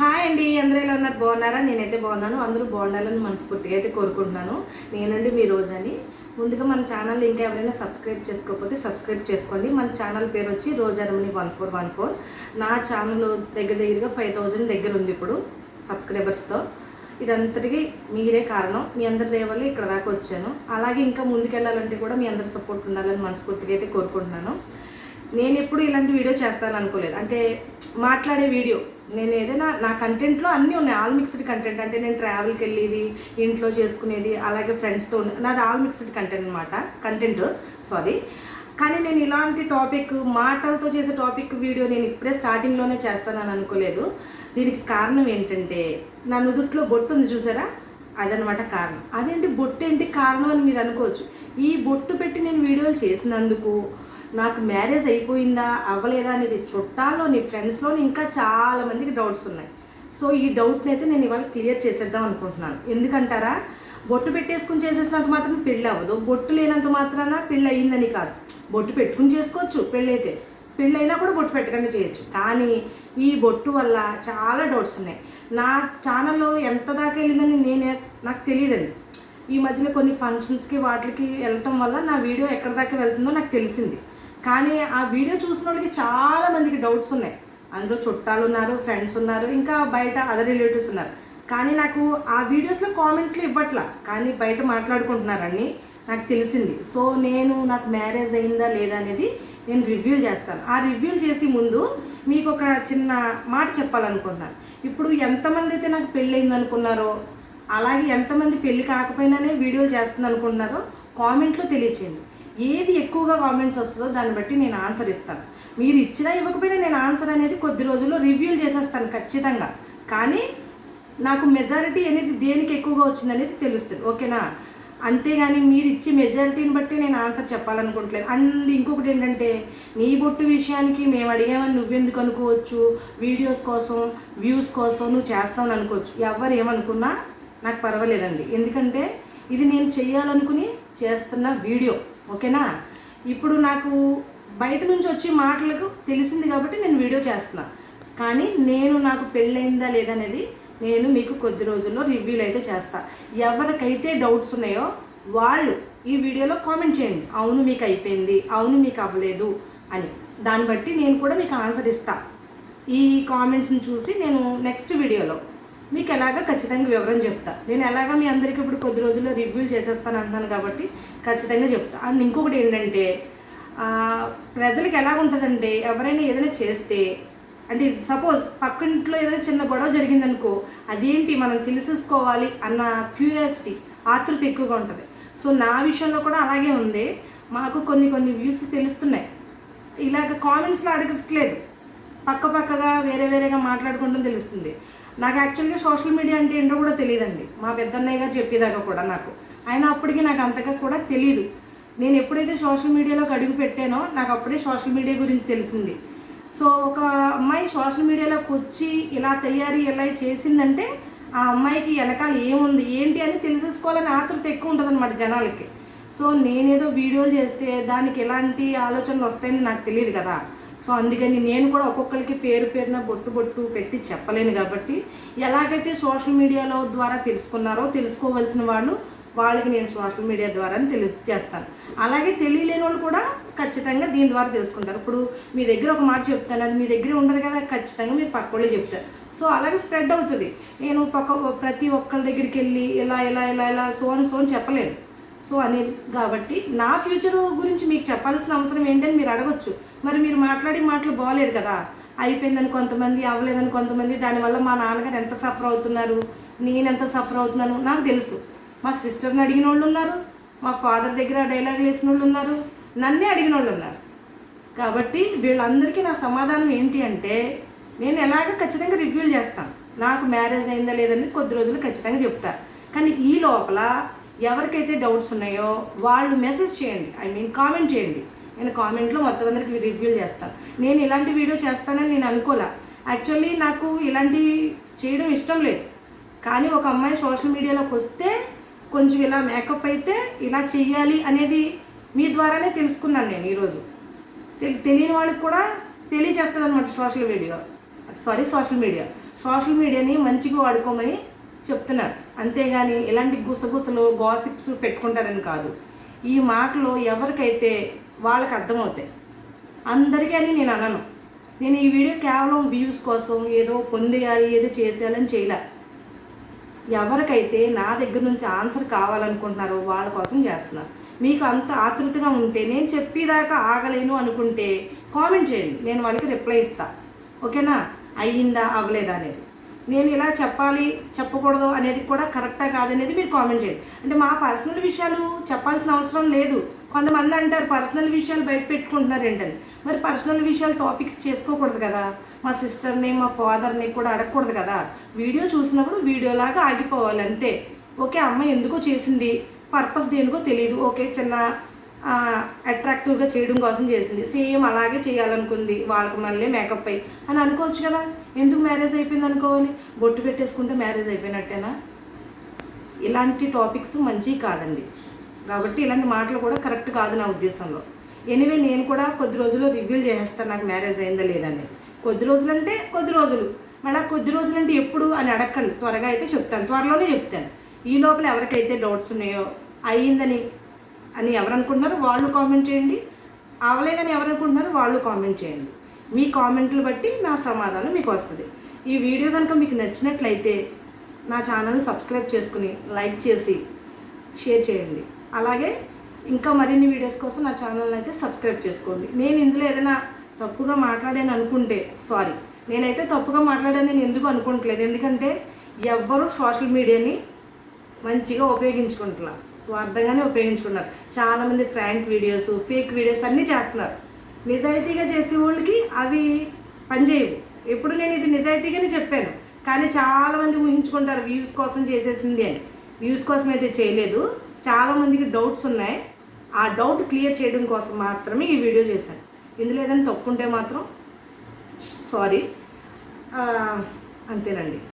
Hi అండి అందరూ ఎలా ఉన్నారు? బాగున్నారా? నేనైతే బాగున్నాను. అందరూ బాగుండాలని మనస్ఫూర్తిగా అయితే కోరుకుంటున్నాను. నేనండి మీ రోజని. ముందుగా మన ఛానల్ ఇంకా ఎవరైనా సబ్స్క్రైబ్ చేసుకోకపోతే సబ్స్క్రైబ్ చేసుకోండి. మన ఛానల్ పేరు వచ్చి రోజర్మని వన్ ఫోర్ వన్ ఫోర్. నా ఛానల్ దగ్గర దగ్గరగా ఫైవ్ థౌజండ్ దగ్గర ఉంది ఇప్పుడు సబ్స్క్రైబర్స్తో. ఇదంతటికి మీరే కారణం. మీ అందరి దేవల్ని ఇక్కడ దాకా వచ్చాను. అలాగే ఇంకా ముందుకెళ్ళాలంటే కూడా మీ అందరి సపోర్ట్ ఉండాలని మనస్ఫూర్తిగా అయితే కోరుకుంటున్నాను. నేను ఎప్పుడు ఇలాంటి వీడియో చేస్తాను అనుకోలేదు. అంటే మాట్లాడే వీడియో. నేను ఏదైనా నా కంటెంట్లో అన్నీ ఉన్నాయి. ఆల్ మిక్స్డ్ కంటెంట్ అంటే నేను ట్రావెల్కి వెళ్ళేది ఇంట్లో చేసుకునేది అలాగే ఫ్రెండ్స్తో నాది ఆల్ మిక్స్డ్ కంటెంట్ అనమాట కంటెంట్ సారీ కానీ నేను ఇలాంటి టాపిక్ మాటలతో చేసే టాపిక్ వీడియో నేను ఇప్పుడే స్టార్టింగ్లోనే చేస్తానని అనుకోలేదు. దీనికి కారణం ఏంటంటే నా నుదుట్లో బొట్టు ఉంది చూసారా? అదనమాట కారణం. అదేంటి బొట్టు ఏంటి కారణం అని మీరు అనుకోవచ్చు. ఈ బొట్టు పెట్టి నేను వీడియోలు చేసినందుకు నాకు మ్యారేజ్ అయిపోయిందా అవ్వలేదా అనేది చుట్టాల్లోని ఫ్రెండ్స్లోని ఇంకా చాలా మందికి డౌట్స్ ఉన్నాయి. సో ఈ డౌట్ని అయితే నేను ఇవాళ క్లియర్ చేసేద్దాం అనుకుంటున్నాను. ఎందుకంటారా? బొట్టు పెట్టేసుకుని చేసేసినంత మాత్రం పెళ్ళి అవ్వదు. బొట్టు లేనంత మాత్రాన పెళ్ళి అయ్యిందని కాదు. బొట్టు పెట్టుకుని చేసుకోవచ్చు పెళ్ళి అయితే. పెళ్ళి అయినా కూడా బొట్టు పెట్టకుండా చేయొచ్చు. కానీ ఈ బొట్టు వల్ల చాలా డౌట్స్ ఉన్నాయి. నా ఛానల్లో ఎంత దాకా వెళ్ళిందని నేనే నాకు తెలియదండి. ఈ మధ్యలో కొన్ని ఫంక్షన్స్కి వాటికి వెళ్ళటం వల్ల నా వీడియో ఎక్కడి దాకా వెళ్తుందో నాకు తెలిసింది. కానీ ఆ వీడియో చూసిన వాళ్ళకి చాలా మందికి డౌట్స్ ఉన్నాయి. అందులో చుట్టాలు ఉన్నారు ఫ్రెండ్స్ ఉన్నారు ఇంకా బయట అదర్ రిలేటివ్స్ ఉన్నారు. కానీ నాకు ఆ వీడియోస్లో కామెంట్స్లో ఇవ్వట్లా. కానీ బయట మాట్లాడుకుంటున్నారని నాకు తెలిసింది. సో నేను నాకు మ్యారేజ్ అయిందా లేదా అనేది నేను రివ్యూ చేస్తాను. ఆ రివ్యూ చేసి ముందు మీకు ఒక చిన్న మాట చెప్పాలనుకుంటున్నాను. ఇప్పుడు ఎంతమంది అయితే నాకు పెళ్ళయింది అనుకున్నారో అలాగే ఎంతమంది పెళ్ళి కాకపోయినానే వీడియోలు చేస్తుంది అనుకుంటున్నారో కామెంట్లో తెలియచేయండి. ఏది ఎక్కువగా కామెంట్స్ వస్తుందో దాన్ని బట్టి నేను ఆన్సర్ ఇస్తాను. మీరు ఇచ్చినా ఇవ్వకపోయినా నేను ఆన్సర్ అనేది కొద్ది రోజుల్లో రివ్యూలు చేసేస్తాను ఖచ్చితంగా. కానీ నాకు మెజారిటీ అనేది దేనికి ఎక్కువగా వచ్చిందనేది తెలుస్తుంది. ఓకేనా? అంతేగాని మీరు ఇచ్చే మెజారిటీని బట్టి నేను ఆన్సర్ చెప్పాలనుకుంటలేదు. అండ్ ఇంకొకటి ఏంటంటే నీ బొట్టు విషయానికి మేము అడిగామని నువ్వెందుకు అనుకోవచ్చు? వీడియోస్ కోసం వ్యూస్ కోసం నువ్వు చేస్తావు అనుకోవచ్చు. ఎవరు ఏమనుకున్నా నాకు పర్వాలేదండి. ఎందుకంటే ఇది నేను చేయాలనుకుని చేస్తున్న వీడియో ఓకేనా? ఇప్పుడు నాకు బయట నుంచి వచ్చే మాటలకు తెలిసింది కాబట్టి నేను వీడియో చేస్తున్నా. కానీ నేను నాకు పెళ్ళయిందా లేదనేది నేను మీకు కొద్ది రోజుల్లో రివ్యూలు అయితే చేస్తా. ఎవరికైతే డౌట్స్ ఉన్నాయో వాళ్ళు ఈ వీడియోలో కామెంట్ చేయండి. అవును మీకు అయిపోయింది. అవును మీకు అవ్వలేదు అని. దాన్ని బట్టి నేను కూడా మీకు ఆన్సర్ ఇస్తా. ఈ కామెంట్స్ని చూసి నేను నెక్స్ట్ వీడియోలో మీకు ఎలాగ ఖచ్చితంగా వివరం చెప్తా. నేను ఎలాగ మీ అందరికీ ఇప్పుడు కొద్ది రోజుల్లో రివ్యూలు చేసేస్తాను అంటున్నాను కాబట్టి ఖచ్చితంగా చెప్తా. అండ్ ఇంకొకటి ఏంటంటే ప్రజలకు ఎలా ఉంటుందంటే ఎవరైనా ఏదైనా చేస్తే అంటే సపోజ్ పక్కింట్లో ఏదైనా చిన్న గొడవ జరిగిందనుకో అదేంటి మనం తెలిసేసుకోవాలి అన్న క్యూరియాసిటీ ఆతృత ఎక్కువగా ఉంటుంది. సో నా విషయంలో కూడా అలాగే ఉంది. మాకు కొన్ని కొన్ని వ్యూస్ తెలుస్తున్నాయి. ఇలాగ కామెంట్స్లో అడగట్లేదు. పక్క పక్కగా వేరే వేరేగా మాట్లాడుకుంటూ తెలుస్తుంది. నాకు యాక్చువల్గా సోషల్ మీడియా అంటే ఏంటో కూడా తెలియదండి. మా పెద్దన్నయ్యగా చెప్పేదాకా కూడా నాకు. అయినా అప్పటికి నాకు అంతగా కూడా తెలియదు నేను ఎప్పుడైతే సోషల్ మీడియాలోకి అడుగు పెట్టానో నాకు అప్పుడే సోషల్ మీడియా గురించి తెలిసింది. సో ఒక అమ్మాయి సోషల్ మీడియాలోకి వచ్చి ఇలా తయారీ ఇలా చేసిందంటే ఆ అమ్మాయికి వెనకాల ఏముంది ఏంటి అని తెలిసేసుకోవాలని ఆతృత ఎక్కువ ఉంటుంది జనాలకి. సో నేనేదో వీడియోలు చేస్తే దానికి ఎలాంటి ఆలోచనలు వస్తాయని నాకు తెలియదు కదా. సో అందుకని నేను కూడా ఒక్కొక్కరికి పేరు పేరున బొట్టు బొట్టు పెట్టి చెప్పలేను కాబట్టి ఎలాగైతే సోషల్ మీడియాలో ద్వారా తెలుసుకున్నారో తెలుసుకోవలసిన వాళ్ళు వాళ్ళకి నేను సోషల్ మీడియా ద్వారా తెలియజేస్తాను అలాగే తెలియలేని వాళ్ళు కూడా ఖచ్చితంగా దీని ద్వారా తెలుసుకుంటారు. ఇప్పుడు మీ దగ్గర ఒక మాట చెప్తాను అది మీ దగ్గర ఉండదు కదా ఖచ్చితంగా మీరు పక్క చెప్తారు. సో అలాగే స్ప్రెడ్ అవుతుంది. నేను పక్క ప్రతి ఒక్కరి దగ్గరికి వెళ్ళి ఇలా ఇలా ఇలా ఇలా సో అని సో అని చెప్పలేను. సో అనేది కాబట్టి నా ఫ్యూచర్ గురించి మీకు చెప్పాల్సిన అవసరం ఏంటని మీరు అడగచ్చు. మరి మీరు మాట్లాడి మాటలు బాగలేదు కదా. అయిపోయిందని కొంతమంది అవ్వలేదని కొంతమంది దానివల్ల మా నాన్నగారు ఎంత సఫర్ అవుతున్నారు నేను ఎంత సఫర్ అవుతున్నాను నాకు తెలుసు. మా సిస్టర్ని అడిగిన వాళ్ళు ఉన్నారు మా ఫాదర్ దగ్గర డైలాగ్ వేసిన వాళ్ళు ఉన్నారు నన్నే అడిగిన వాళ్ళు ఉన్నారు. కాబట్టి వీళ్ళందరికీ నా సమాధానం ఏంటి అంటే నేను ఎలాగ ఖచ్చితంగా రివ్యూలు చేస్తాను. నాకు మ్యారేజ్ అయిందా లేదని కొద్ది రోజులు ఖచ్చితంగా చెప్తారు కానీ ఈ లోపల ఎవరికైతే డౌట్స్ ఉన్నాయో వాళ్ళు మెసేజ్ చేయండి. ఐ మీన్ కామెంట్ చేయండి. నేను కామెంట్లో మొత్తం అందరికి రివ్యూలు చేస్తాను. నేను ఇలాంటి వీడియో చేస్తానని నేను అనుకోలే. యాక్చువల్లీ నాకు ఇలాంటివి చేయడం ఇష్టం లేదు. కానీ ఒక అమ్మాయి సోషల్ మీడియాలోకి వస్తే కొంచెం ఇలా మేకప్ అయితే ఇలా చెయ్యాలి అనేది మీ ద్వారానే తెలుసుకున్నాను నేను ఈరోజు తెలియని వాళ్ళకి కూడా తెలియజేస్తుంది అనమాట social media sorry social media social మీడియాని మంచిగా వాడుకోమని చెప్తున్నారు. అంతేగాని ఇలాంటి గుసగుసలు గాసిప్స్ పెట్టుకుంటారని కాదు. ఈ మాటలు ఎవరికైతే వాళ్ళకి అర్థమవుతాయి. అందరికీ అని నేను అనను. నేను ఈ వీడియో కేవలం వ్యూస్ కోసం ఏదో పొందేయాలి ఏదో చేసేయాలని చేయలే. ఎవరికైతే నా దగ్గర నుంచి ఆన్సర్ కావాలనుకుంటున్నారో వాళ్ళ కోసం చేస్తున్నా. మీకు అంత ఆతృతగా ఉంటే నేను చెప్పేదాకా ఆగలేను అనుకుంటే కామెంట్ చేయండి. నేను వాళ్ళకి రిప్లై ఇస్తా. ఓకేనా? అయ్యిందా? అవ్వలేదా అనేది. నేను ఇలా చెప్పాలి చెప్పకూడదు అనేది కూడా కరెక్టా కాదనేది మీరు కామెంట్ చేయండి. అంటే మా పర్సనల్ విషయాలు చెప్పాల్సిన అవసరం లేదు. కొంతమంది అంటారు పర్సనల్ విషయాలు బయట పెట్టుకుంటున్నారు ఏంటని. మరి పర్సనల్ విషయాలు టాపిక్స్ చేసుకోకూడదు కదా. మా సిస్టర్ని మా ఫాదర్ని కూడా అడగకూడదు కదా. వీడియో చూసినప్పుడు వీడియోలాగా ఆగిపోవాలి అంతే. ఓకే అమ్మ ఎందుకో చేసింది? పర్పస్ దేనికో తెలియదు ఓకే చిన్న అట్రాక్టివ్గా చేయడం కోసం చేసింది. సేమ్ అలాగే చేయాలనుకుంది. వాళ్ళకి మళ్ళీ మేకప్ అయ్యి. అని అనుకోవచ్చు కదా. ఎందుకు మ్యారేజ్ అయిపోయింది అనుకోవాలి? బొట్టు పెట్టేసుకుంటే మ్యారేజ్ అయిపోయినట్టేనా? ఇలాంటి టాపిక్స్ మంచివి కాదండి. కాబట్టి ఇలాంటి మాటలు కూడా కరెక్ట్ కాదు నా ఉద్దేశంలో. ఎనివే నేను కూడా కొద్ది రోజుల్లో రివ్యూల్ చేసేస్తాను నాకు మ్యారేజ్ అయిందా లేదనేది కొద్ది రోజులు అంటే కొద్ది రోజులు. మళ్ళీ కొద్ది రోజులు అంటే ఎప్పుడు అని అడగండి త్వరగా అయితే చెప్తాను. త్వరలోనే చెప్తాను. ఈ లోపల ఎవరికైతే డౌట్స్ ఉన్నాయో అయ్యిందని అని ఎవరు అనుకుంటున్నారో వాళ్ళు కామెంట్ చేయండి. అవలేదని ఎవరు అనుకుంటున్నారో వాళ్ళు కామెంట్ చేయండి. మీ కామెంట్లు బట్టి నా సమాధానం మీకు వస్తుంది. ఈ వీడియో కనుక మీకు నచ్చినట్లయితే నా ఛానల్ని సబ్స్క్రైబ్ చేసుకుని లైక్ చేసి షేర్ చేయండి. అలాగే ఇంకా మరిన్ని వీడియోస్ కోసం నా ఛానల్ని అయితే సబ్స్క్రైబ్ చేసుకోండి. నేను ఇందులో ఏదైనా తప్పుగా మాట్లాడాను అనుకుంటే సారీ నేనైతే తప్పుగా మాట్లాడాను నేను ఎందుకు అనుకోవట్లేదు ఎందుకంటే ఎవ్వరూ సోషల్ మీడియాని మంచిగా ఉపయోగించుకుంటున్నారు. స్వార్థంగానే ఉపయోగించుకుంటున్నారు చాలామంది ఫ్రాంక్ వీడియోస్ ఫేక్ వీడియోస్ అన్నీ చేస్తున్నారు. నిజాయితీగా చేసే వాళ్ళకి అవి పనిచేయవు ఎప్పుడు నేను ఇది నిజాయితీగానే చెప్పాను. కానీ చాలామంది ఊహించుకుంటారు వ్యూస్ కోసం చేసేసింది అని. వ్యూస్ కోసం అయితే చేయలేదు. చాలామందికి డౌట్స్ ఉన్నాయి. ఆ డౌట్ క్లియర్ చేయడం కోసం మాత్రమే ఈ వీడియో చేశాను. ఇందులో ఏదైనా తప్పు ఉంటే మాత్రం సారీ అంతేనండి.